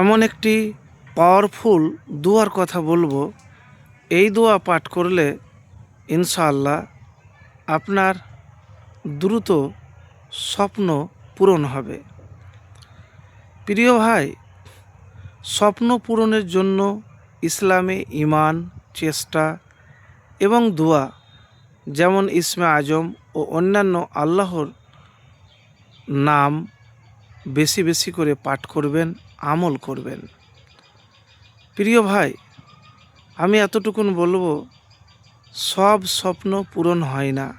এমন একটি পাওয়ারফুল দোয়ার কথা বলব। এই দোয়া পাঠ করলে ইনশাআল্লাহ আপনার দ্রুত স্বপ্ন পূরণ হবে। প্রিয় ভাই, স্বপ্ন পূরণের জন্য ইসলামে ইমান চেষ্টা এবং দোয়া, যেমন ইসমে আজম ও অন্যান্য আল্লাহর নাম বেশি বেশি করে পাঠ করবেন। আমল করবেন। প্রিয় ভাই, আমি এতটুকুন বলব, সব স্বপ্ন পূরণ হয় না।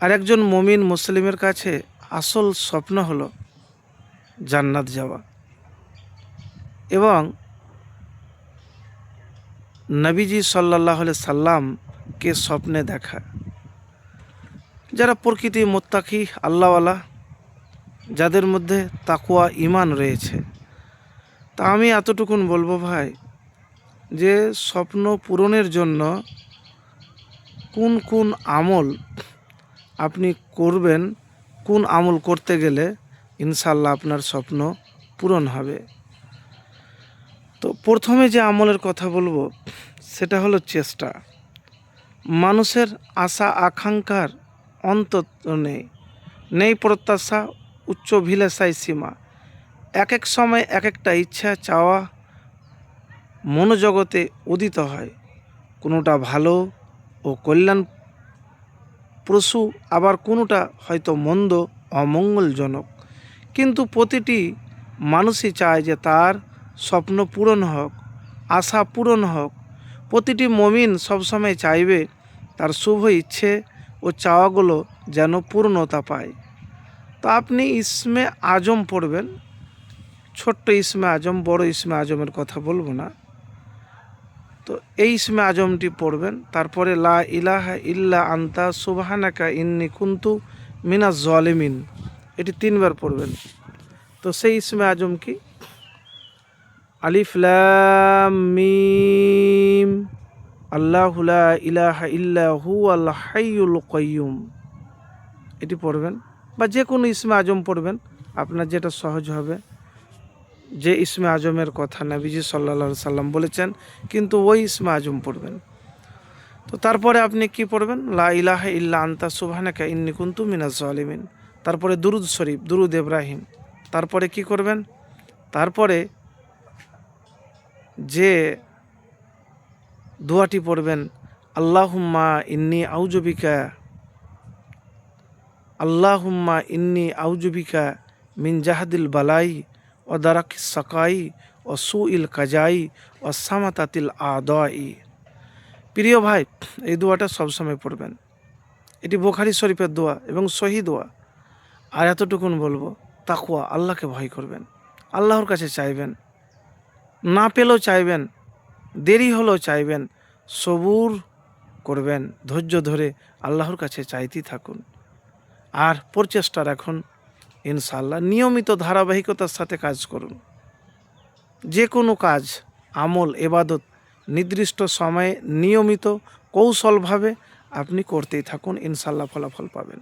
আর একজন মমিন মুসলিমের কাছে আসল স্বপ্ন হলো জান্নাত যাওয়া। এবং নবীজি সাল্লাহ সাল্লামকে স্বপ্নে দেখা। যারা প্রকৃতি মোত্তাকি, আল্লাহওয়ালা, যাদের মধ্যে তাকুয়া ইমান রয়েছে তা আমি এতটুকুন বলব ভাই যে স্বপ্ন পূরণের জন্য কোন কোন আমল আপনি করবেন, কোন আমল করতে গেলে ইনশাল্লাহ আপনার স্বপ্ন পূরণ হবে। তো প্রথমে যে আমলের কথা বলব, সেটা হলো চেষ্টা। মানুষের আশা, আকাঙ্ক্ষার অন্তত নেই। নেই প্রত্যাশা, উচ্চ ভিলাসাই সীমা। এক এক সময় এক একটা ইচ্ছা, চাওয়া মনোজগতে উদিত হয়। কোনোটা ভালো ও কল্যাণ প্রসু, আবার কোনোটা হয়তো মন্দ, অমঙ্গলজনক। কিন্তু প্রতিটি মানুষই চায় যে তার স্বপ্ন পূরণ হোক, আশা পূরণ হোক। প্রতিটি মমিন সবসময় চাইবে তার শুভ ইচ্ছে ও চাওয়াগুলো যেন পূর্ণতা পায়। তো আপনি ইসমে আজম পড়বেন। ছোট্ট ইসমে আজম, বড় ইসমে আজমের কথা বলব না। তো এই ইসমে আজমটি পড়বেন। তারপরে লা ইলাহা ইল্লা আন্তা, সুবাহানাকা ইন্নি কুন্তু মিনা জলেমিন। এটি তিনবার পড়বেন। তো সেই ইসমে আজম কি? আলিফ লাম মিম। আল্লাহু লা ইলাহা ইল্লা হু আল হাইয়ুল কাইয়ুম। এটি পড়বেন। বা যে কোনো ইসমে আজম পড়বেন। আপনার যেটা সহজ হবে। যে ইসমে আজমের কথা নবীজি সাল্লা সাল্লাম বলেছেন, কিন্তু ওই ইসমে আজম পড়বেন। তো তারপরে আপনি কি পড়বেন? লা ইলাহা ইল্লা আন্তা সুবহানাকা ইন্নি কুনতু মিনাজ জালিমিন। তারপরে দুরুদ শরীফ, দুরুদ ইব্রাহিম। তারপরে কি করবেন? তারপরে যে দোয়াটি পড়বেন, আল্লাহুম্মা ইন্নি আউজবিকা আল্লাহুম্মা ইন্নি আউজবিকা মিন জাহাদিল বালাই ও দারাক সাকাই ও সু ইল কাজাই ও সামাতাতিল আদাই। প্রিয় ভাই, এই দোয়াটা সবসময় পড়বেন। এটি বোখারি শরীফের দোয়া এবং সহি দোয়া। আর এতটুকুন বলব তাকুয়া আল্লাহকে ভয় করবেন। আল্লাহর কাছে চাইবেন, না পেলেও চাইবেন, দেরি হলেও চাইবেন, সবুর করবেন। ধৈর্য ধরে আল্লাহর কাছে চাইতেই থাকুন। আর প্রচেষ্টা রাখুন। ইনশাল্লাহ নিয়মিত ধারাবাহিকতার সাথে কাজ করুন। যে কোনো কাজ, আমল, এবাদত নির্দিষ্ট সময়ে নিয়মিত, কৌশলভাবে আপনি করতেই থাকুন ইনশাল্লাহ ফলাফল পাবেন।